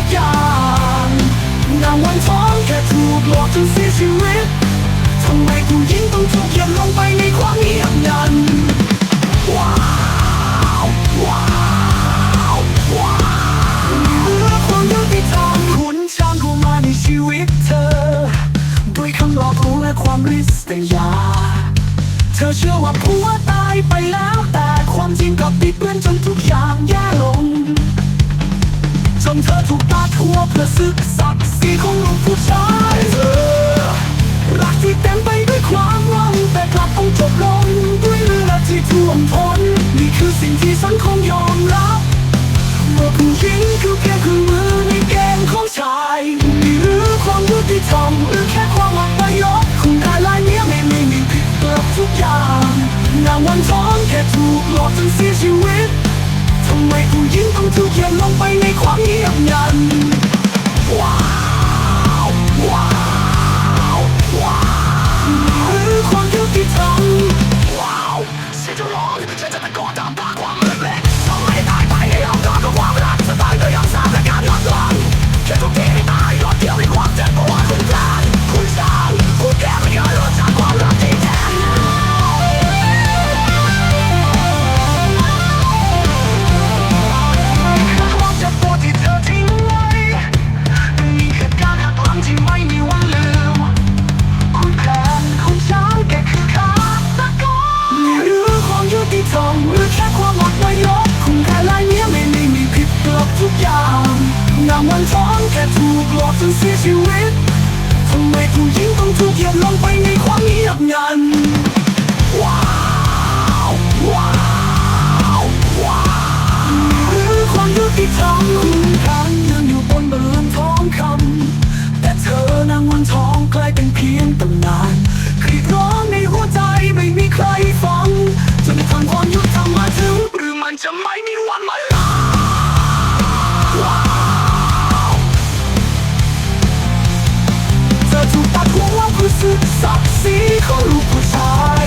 กอย่างนางวันท้องแค่ถูกหลอกจนเสียชีวิตทำไมผู้หญิงต้องถูกยัดลงไปในความเงียบงันว้าวว้าวว้าวเหลือความยุติธรรมคุณช่างเข้ามาในชีวิตเธอ ด้วยคำหลอกลวงและความริษยา เธอเชื่อว่าผัวตายไปแล้วแต่ความจริงกลับปิดเบือนจนทุกอย่างแย่ นเธอถูกตาทั่วเพื่อซึกศักดิ์ศรีของลูกผู้ชายเธอรักที่เต็มไปด้วยความหวังแต่กลับต้องจบลงด้วยเลือดที่ท่วมท้นนี่คือสิ่งที่สังคมยอมรับว่าผู้หญิงคือแค่เครื่องมือในเกมของชายนี่หรือความยุติธรรมหรือแค่ความอัปยศคุณได้ลายเนี้ยไม่ไม่มีผิดเกือบทุกอย่างนางวันท้องแค่ถูกหลอกจนเสียชีวิตำไมผู้หญิงต้องถูกเหยียบลงไปในความเงียบงัน เสียชีวิตทำไมผู้หญิงต้องถูกเหยียบลงไปในความเงียบงัน ศักดิ์ศรีของลูกผู้ชาย